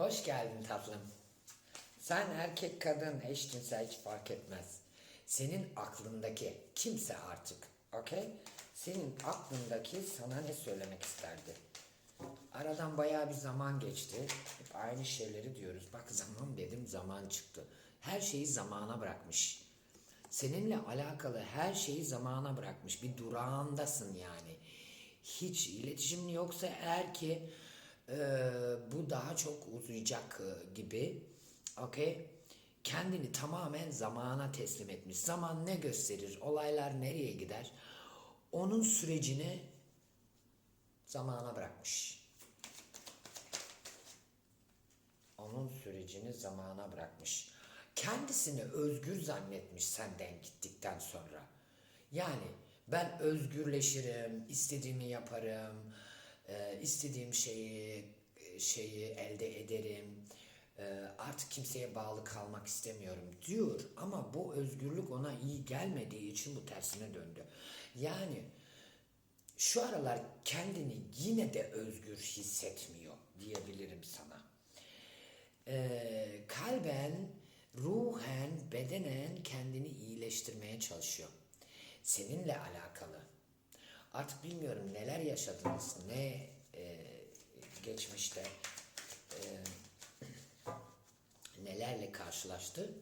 Hoş geldin tatlım. Sen erkek kadın eşcinsel hiç fark etmez. Senin aklındaki kimse artık. Okey? Senin aklındaki sana ne söylemek isterdi? Aradan bayağı bir zaman geçti. Hep aynı şeyleri diyoruz. Bak zaman dedim zaman çıktı. Her şeyi zamana bırakmış. Seninle alakalı her şeyi zamana bırakmış. Bir durağındasın yani. Hiç iletişim yoksa eğer ki e, bu daha çok uzayacak e, gibi. Okey. Kendini tamamen zamana teslim etmiş. Zaman ne gösterir? Olaylar nereye gider? Onun sürecini zamana bırakmış. Onun sürecini zamana bırakmış. Kendisini özgür zannetmiş senden gittikten sonra. Yani ben özgürleşirim, istediğimi yaparım, e, istediğim şeyi şeyi elde ederim. e, Artık kimseye bağlı kalmak istemiyorum diyor ama bu özgürlük ona iyi gelmediği için bu tersine döndü. Yani şu aralar kendini yine de özgür hissetmiyor diyebilirim sana. Ee, kalben, ruhen, bedenen kendini iyileştirmeye çalışıyor. Seninle alakalı. Artık bilmiyorum neler yaşadınız, ne e, geçmişte e, nelerle karşılaştı.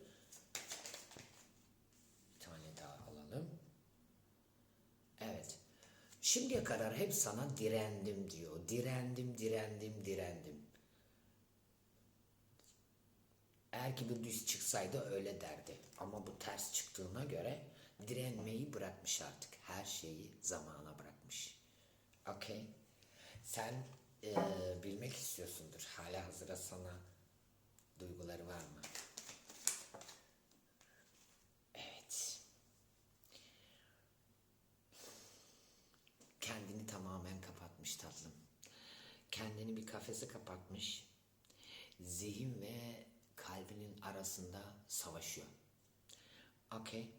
Bir tane daha alalım. Evet. Şimdiye kadar hep sana direndim diyor. Direndim, direndim, direndim. Eğer ki bu düz çıksaydı öyle derdi. Ama bu ters çıktığına göre direnmeyi bırakmış artık. Her şeyi zamana bırakmış. Okey. Sen eee, bilmek istiyorsundur. Hala hazıra sana duyguları var mı? Evet. Kendini tamamen kapatmış tatlım. Kendini bir kafese kapatmış. Zihin ve kalbinin arasında savaşıyor. Okey.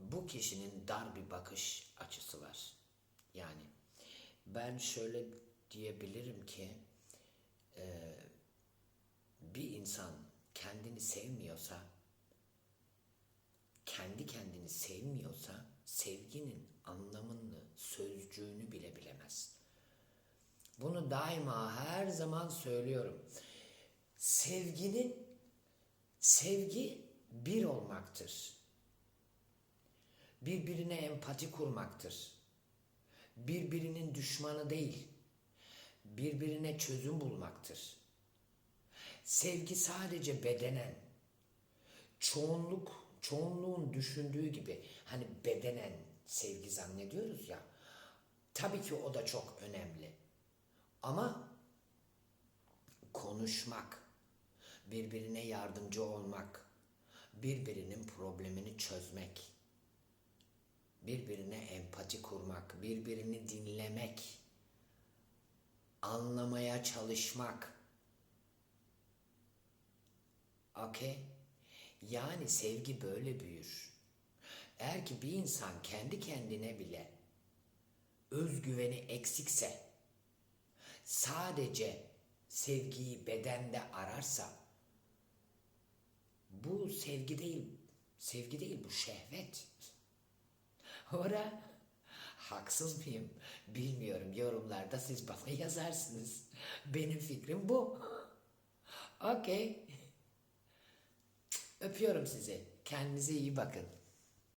Bu kişinin dar bir bakış açısı var. Yani ben şöyle diyebilirim ki eee, bir insan kendini sevmiyorsa kendi kendini sevmiyorsa sevginin anlamını, sözcüğünü bile bilemez. Bunu daima her zaman söylüyorum. Sevginin sevgi bir olmaktır. Birbirine empati kurmaktır. Birbirinin düşmanı değil. Birbirine çözüm bulmaktır. Sevgi sadece bedenen, çoğunluk, çoğunluğun düşündüğü gibi hani bedenen sevgi zannediyoruz ya. Tabii ki o da çok önemli. Ama konuşmak, birbirine yardımcı olmak, birbirinin problemini çözmek, birbirine empati kurmak, birbirini dinlemek, anlamaya çalışmak. Okey? Yani sevgi böyle büyür. Eğer ki bir insan kendi kendine bile özgüveni eksikse, sadece sevgiyi bedende ararsa, bu sevgi değil, sevgi değil bu şehvet. Ora haksız mıyım bilmiyorum yorumlarda siz bana yazarsınız. Benim fikrim bu. Okey. Öpüyorum sizi. Kendinize iyi bakın.